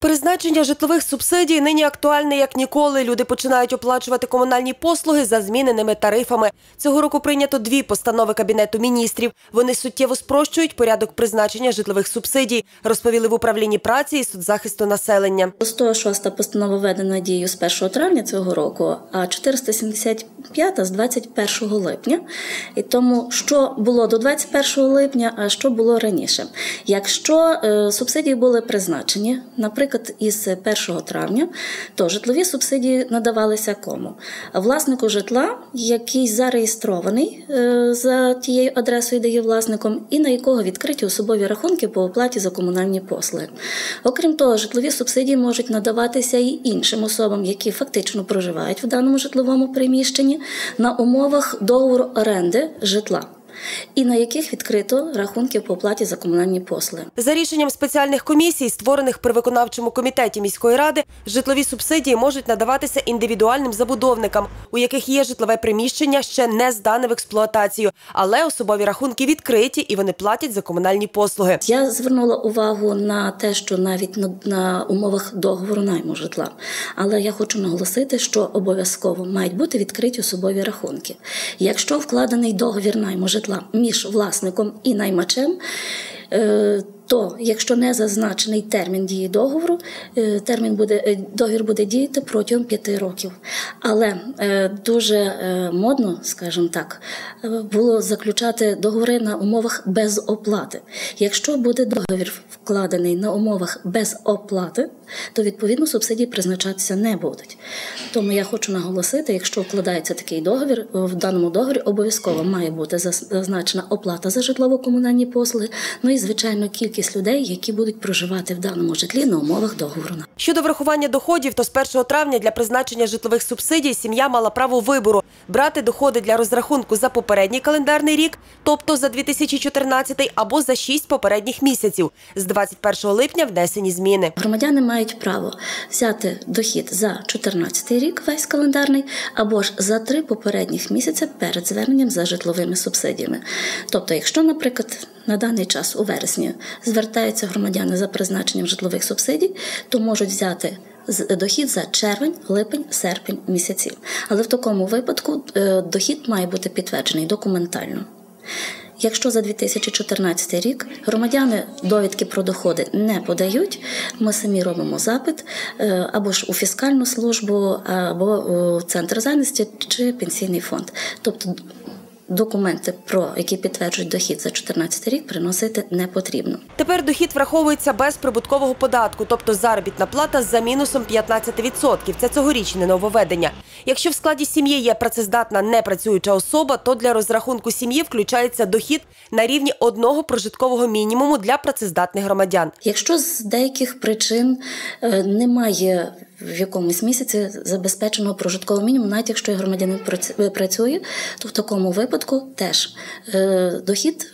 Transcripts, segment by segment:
Призначення житлових субсидій нині актуальне як ніколи. Люди починають оплачувати комунальні послуги за зміненими тарифами. Цього року прийнято дві постанови кабінету міністрів. Вони суттєво спрощують порядок призначення житлових субсидій, розповіли в управлінні праці і соцзахисту населення. 106 постанова введена дію з 1 травня цього року, а 475 з 21 липня. І тому, що було до 21 липня, а що було раніше. Якщо е, субсидії були призначені, наприклад, із 1 травня, то житлові субсидії надавалися кому? Власнику житла, який зареєстрований е, за тією адресою, де є власником, і на якого відкриті особові рахунки по оплаті за комунальні послуги. Окрім того, житлові субсидії можуть надаватися і іншим особам, які фактично проживають в даному житловому приміщенні на умовах договору оренди житла. І на яких відкрито рахунки по оплаті за комунальні послуги. За рішенням спеціальних комісій, створених при виконавчому комітеті міської ради, житлові субсидії можуть надаватися індивідуальним забудовникам, у яких є житлове приміщення, ще не здане в експлуатацію, але особові рахунки відкриті і вони платять за комунальні послуги. Я звернула увагу на те, що навіть на, на умовах договору найму житла, але я хочу наголосити, що обов'язково мають бути відкриті особові рахунки. Якщо вкладений договір найму житла між власником і наймачем. Е, то, якщо не зазначений термін дії договору, е, термін буде е, договір буде діяти протягом п'яти років. Але дуже модно, скажімо так, було заключати договори на умовах без оплати. Якщо буде договір вкладений на умовах без оплати, то відповідно субсидії призначатися не будуть. Тому я хочу наголосити, якщо вкладається такий договір, в даному договорі обов'язково має бути зазначена оплата за житлово-комунальні послуги. Ну і звичайно кількість людей, які будуть проживати в даному житлі на умовах договору. Щодо врахування доходів, то з 1 травня для призначення житлових субсидій сім'я мала право вибору брати доходи для розрахунку за попередній календарний рік, тобто за 2014 або за 6 попередніх місяців. З 21 липня внесені зміни. Громадяни мають право взяти дохід за 2014 рік, весь календарний, або ж за три попередніх місяця перед зверненням за житловими субсидіями. Тобто, якщо, наприклад, на даний час у вересні звертаються громадяни за призначенням житлових субсидій, то можуть взяти дохід за червень, липень, серпень місяці. Але в такому випадку е, дохід має бути підтверджений документально. Якщо за 2014 рік громадяни довідки про доходи не подають, ми самі робимо запит е, або ж у фіскальну службу, або у центр зайності чи пенсійний фонд. Тобто документи, про які підтверджують дохід за 2014 рік, приносити не потрібно. Тепер дохід враховується без прибуткового податку, тобто заробітна плата за мінусом 15%. Це цьогорічне нововведення. Якщо в складі сім'ї є працездатна непрацююча особа, то для розрахунку сім'ї включається дохід на рівні одного прожиткового мінімуму для працездатних громадян. Якщо з деяких причин е, немає в якомусь місяці забезпеченого прожиткового мінімуму, навіть якщо громадянин працює, то в такому випадку теж е, дохід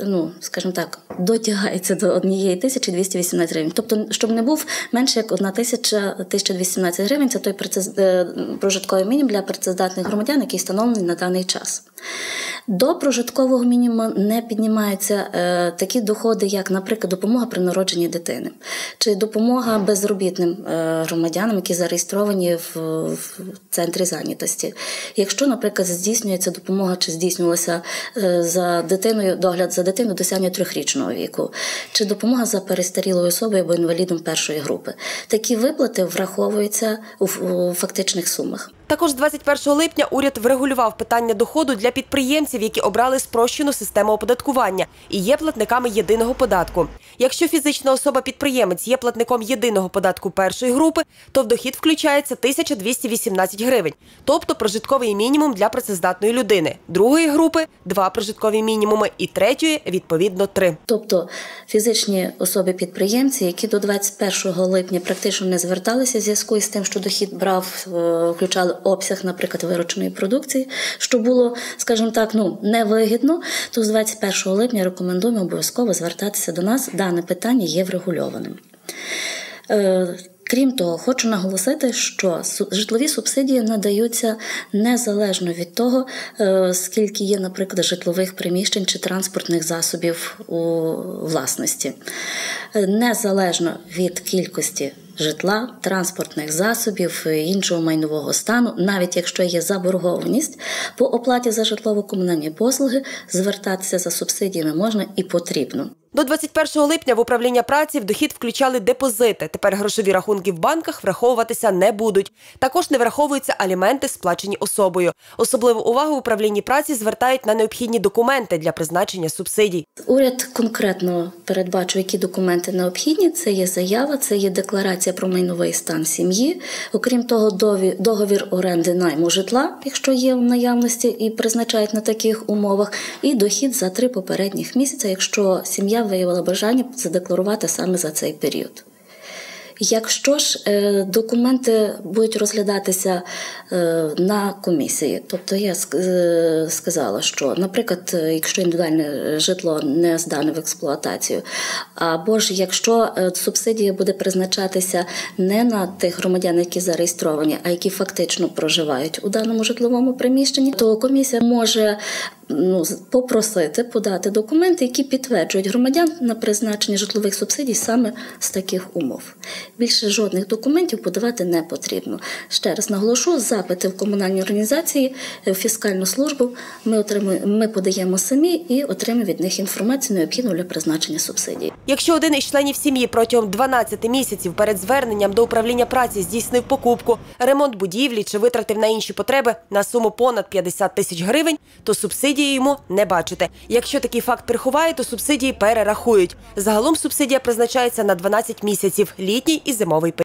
ну, скажімо так, дотягається до однієї тисячі 218 гривень. Тобто, щоб не був менше як одна тисяча 1218 гривень, це той е, прожитковий мінімум для працездатних громадян, який встановлений на даний час. До прожиткового мінімуму не піднімаються е, такі доходи, як, наприклад, допомога при народженні дитини, чи допомога безробітним е, громадянам, які зареєстровані в, в центрі зайнятості. Якщо, наприклад, здійснюється допомога чи здійснювалася е, за дитиною догляд за дитиною досягнення трьохрічного віку, чи допомога за перестарілою особою або інвалідом першої групи, такі виплати враховуються у, у фактичних сумах. Також 21 липня уряд врегулював питання доходу для підприємців, які обрали спрощену систему оподаткування і є платниками єдиного податку. Якщо фізична особа-підприємець є платником єдиного податку першої групи, то в дохід включається 1218 гривень, тобто прожитковий мінімум для працездатної людини, другої групи два прожиткові мінімуми і третьої відповідно три. Тобто фізичні особи-підприємці, які до 21 липня практично не зверталися в зв'язку з тим, що дохід брав, е, включали обсяг, наприклад, вирученої продукції, що було, скажімо так, ну невигідно, то з 21 липня рекомендуємо обов'язково звертатися до нас. Дане питання є врегульованим. Е, крім того, хочу наголосити, що житлові субсидії надаються незалежно від того, е, скільки є, наприклад, житлових приміщень чи транспортних засобів у власності, е, незалежно від кількості житла, транспортних засобів, е, іншого майнового стану, навіть якщо є заборгованість по оплаті за житлово-комунальні послуги, звертатися за субсидіями можна і потрібно. До 21 липня в управління праці в дохід включали депозити. Тепер грошові рахунки в банках враховуватися не будуть. Також не враховуються аліменти, сплачені особою. Особливу увагу в управлінні праці звертають на необхідні документи для призначення субсидій. Уряд конкретно передбачив, які документи необхідні. Це є заява, це є декларація про майновий стан сім'ї. Окрім того, договір оренди найму житла, якщо є в наявності і призначають на таких умовах, і дохід за три попередніх місяці, якщо сім'я виявила бажання задекларувати саме за цей період. Якщо ж е, документи будуть розглядатися е, на комісії, тобто я е, сказала, що, наприклад, якщо індивідуальне житло не здане в експлуатацію, або ж якщо субсидія буде призначатися не на тих громадян, які зареєстровані, а які фактично проживають у даному житловому приміщенні, то комісія може ну, попросити подати документи, які підтверджують громадян на призначення житлових субсидій саме з таких умов. Більше жодних документів подавати не потрібно. Ще раз наголошу, запити в комунальні організації, е, в фіскальну службу ми отримуємо, ми подаємо самі і отримуємо від них інформацію необхідну для призначення субсидій. Якщо один із членів сім'ї протягом 12 місяців перед зверненням до управління праці здійснив покупку, ремонт будівлі чи витратив на інші потреби на суму понад 50 тисяч гривень, то субсидії йому не бачите. Якщо такий факт приховає, то субсидії перерахують. Загалом субсидія призначається на 12 місяців – літній і зимовий період.